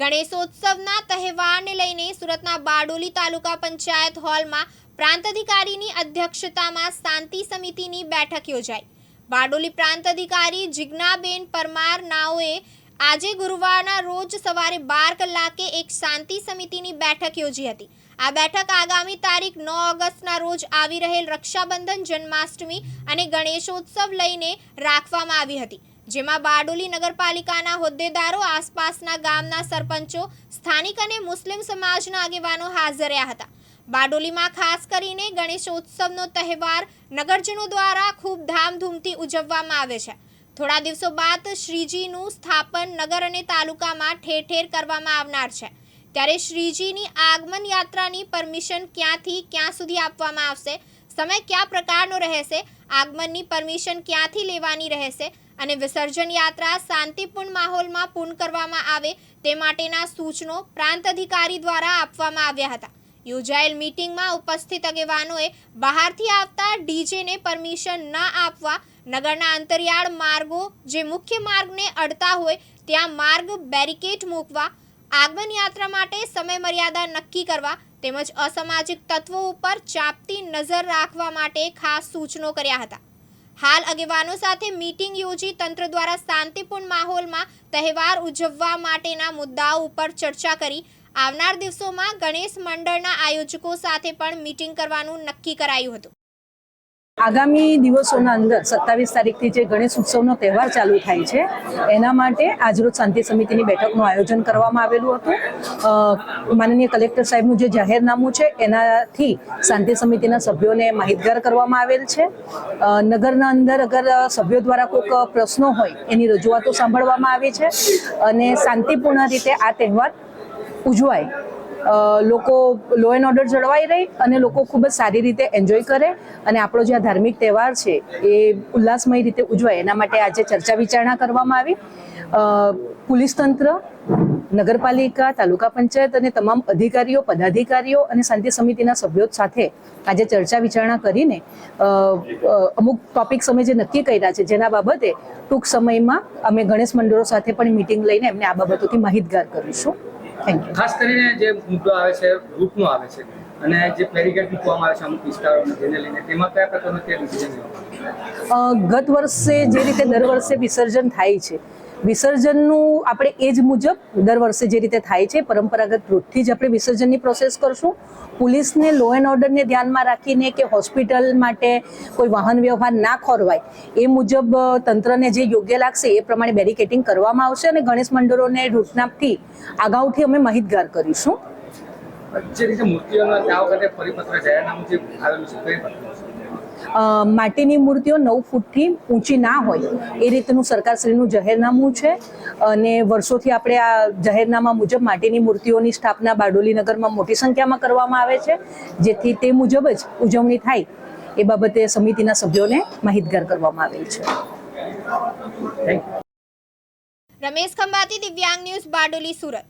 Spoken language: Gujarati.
ગણેશોત્સવના તહેવારને લઈને સુરતના બારડોલી તાલુકા પંચાયત હોલમાં પ્રાંત અધિકારીની અધ્યક્ષતામાં શાંતિ સમિતિની બેઠક યોજાઈ. બારડોલી પ્રાંત અધિકારી જિજ્ઞાબેન પરમાર નાઓએ આજે ગુરુવારના રોજ સવારે બાર કલાકે એક શાંતિ સમિતિની બેઠક યોજી હતી. આ બેઠક આગામી તારીખ નવ ઓગસ્ટના રોજ આવી રહેલ રક્ષાબંધન જન્માષ્ટમી અને ગણેશોત્સવ લઈને રાખવામાં આવી હતી. જેમાં બારડોલી નગરપાલિકાના હોદ્દેદારો, આસપાસના ગામના સરપંચો, સ્થાનિક અને મુસ્લિમ સમાજના આગેવાનો હાજર રહ્યા હતા. બારડોલીમાં ખાસ કરીને ગણેશોત્સવનો તહેવાર નગરજનો દ્વારા ખૂબ ધામધૂમથી ઉજવવામાં આવે છે. થોડા દિવસો બાદ શ્રીજીનું સ્થાપન નગર અને તાલુકામાં ઠેર ઠેર કરવામાં આવનાર છે. ત્યારે શ્રીજીની આગમન યાત્રાની પરમિશન ક્યાંથી ક્યાં સુધી આપવામાં આવશે? સમય કયા પ્રકારનો રહેશે? આગમનની પરમિશન ક્યાંથી લેવાની રહેશે? અને વિસર્જન યાત્રા શાંતિપૂર્ણ માહોલમાં પૂર્ણ કરવામાં આવે તે માટેના સૂચનો પ્રાંત અધિકારી દ્વારા આપવામાં આવ્યા હતા. યોજાયેલ મીટિંગમાં ઉપસ્થિત આગેવાનોએ બહારથી આવતા ડીજેને પરમિશન ન આપવા, નગરના અંતરિયાળ માર્ગો જે મુખ્ય માર્ગને અડતા હોય, ત્યાં માર્ગ બેરિકેડ મૂકવા આગમન યાત્રા માટે સમય મર્યાદા નક્કી કરવા તેમજ અસામાજિક તત્વો ઉપર ચાપતી નજર રાખવા માટે ખાસ સૂચનો કર્યા હતા. હાલ આગેવાનો સાથે મીટિંગ યોજી તંત્ર દ્વારા શાંતિપૂર્ણ માહોલમાં તહેવાર ઉજવવા માટેના મુદ્દાઓ ઉપર ચર્ચા કરી આવનાર દિવસોમાં ગણેશ મંડળના આયોજકો સાથે પણ મીટિંગ કરવાનું નક્કી કરાયું હતું. આગામી દિવસોના અંદર સત્તાવીસ તારીખથી જે ગણેશ ઉત્સવનો તહેવાર ચાલુ થાય છે, એના માટે આજરોજ શાંતિ સમિતિની બેઠકનું આયોજન કરવામાં આવેલું હતું. માનનીય કલેક્ટર સાહેબનું જે જાહેરનામું છે, એનાથી શાંતિ સમિતિના સભ્યોને માહિતગાર કરવામાં આવેલ છે. નગરના અંદર અગર સભ્યો દ્વારા કોઈક પ્રશ્નો હોય, એની રજૂઆતો સાંભળવામાં આવી છે અને શાંતિપૂર્ણ રીતે આ તહેવાર ઉજવાય. લોકો લો એન્ડ ઓર્ડર જળવાઈ રહી અને લોકો ખૂબ જ સારી રીતે એન્જોય કરે અને આપણો જે આ ધાર્મિક તહેવાર છે એ ઉલ્લાસમય રીતે ઉજવાય. એના માટે આજે ચર્ચા વિચારણા કરવામાં આવી. પોલીસ તંત્ર, નગરપાલિકા, તાલુકા પંચાયત અને તમામ અધિકારીઓ, પદાધિકારીઓ અને શાંતિ સમિતિના સભ્યો સાથે આજે ચર્ચા વિચારણા કરીને અમુક ટોપિક્સ અમે જે નક્કી કર્યા છે જેના બાબતે ટૂંક સમયમાં અમે ગણેશ મંડળો સાથે પણ મિટિંગ લઈને એમને આ બાબતોથી માહિતગાર કરીશું. થેન્ક યુ ખાસ કરીને જે મુદ્દો આવે છે રૂટનો આવે છે અને જે બેરિકેડ મૂકવામાં આવે છે અમુક વિસ્તારોમાં જેને લઈને તેમાં કયા પ્રકારનો તે ડિસિઝન ગત વર્ષે જે રીતે દર વર્ષે વિસર્જન થાય છે વિસર્જનનું આપણે એ જ મુજબ દર વર્ષે જે રીતે થાય છે, પરંપરાગત રૂટથી જ આપણે વિસર્જનની પ્રોસેસ કરશું. પોલીસને લો એન્ડ ઓર્ડરને ધ્યાનમાં રાખીને કે હોસ્પિટલ માટે કોઈ વાહન વ્યવહાર ના ખોરવાય, એ મુજબ તંત્રને જે યોગ્ય લાગશે એ પ્રમાણે બેરિકેટિંગ કરવામાં આવશે અને ગણેશ મંડળોને રૂટનાથી અગાઉથી અમે માહિતગાર કરીશું. જે રીતે મૂર્તિઓના ત્યાં વખતે પરિપત્ર જાહેરનામું જે આવેલું છે કઈ પ્રકારનું છે અ, માટીની મૂર્તિઓ નવ ફૂટથી ઊંચી ના હોય. એ રીતનું સરકારશ્રીનું જાહેરનામું છે અને વર્ષોથી આપણે આ જાહેરનામા મુજબ માટીની મૂર્તિઓની સ્થાપના બારડોલીનગરમાં મોટી સંખ્યામાં કરવામાં આવે છે. જેથી તે મુજબ જ ઉજવણી થાય એ બાબતે સમિતિના સભ્યોને માહિતગાર કરવામાં આવેલ છે. રમેશ ખંભાતી દિવ્યાંગ ન્યૂઝ બારડોલી સુરત.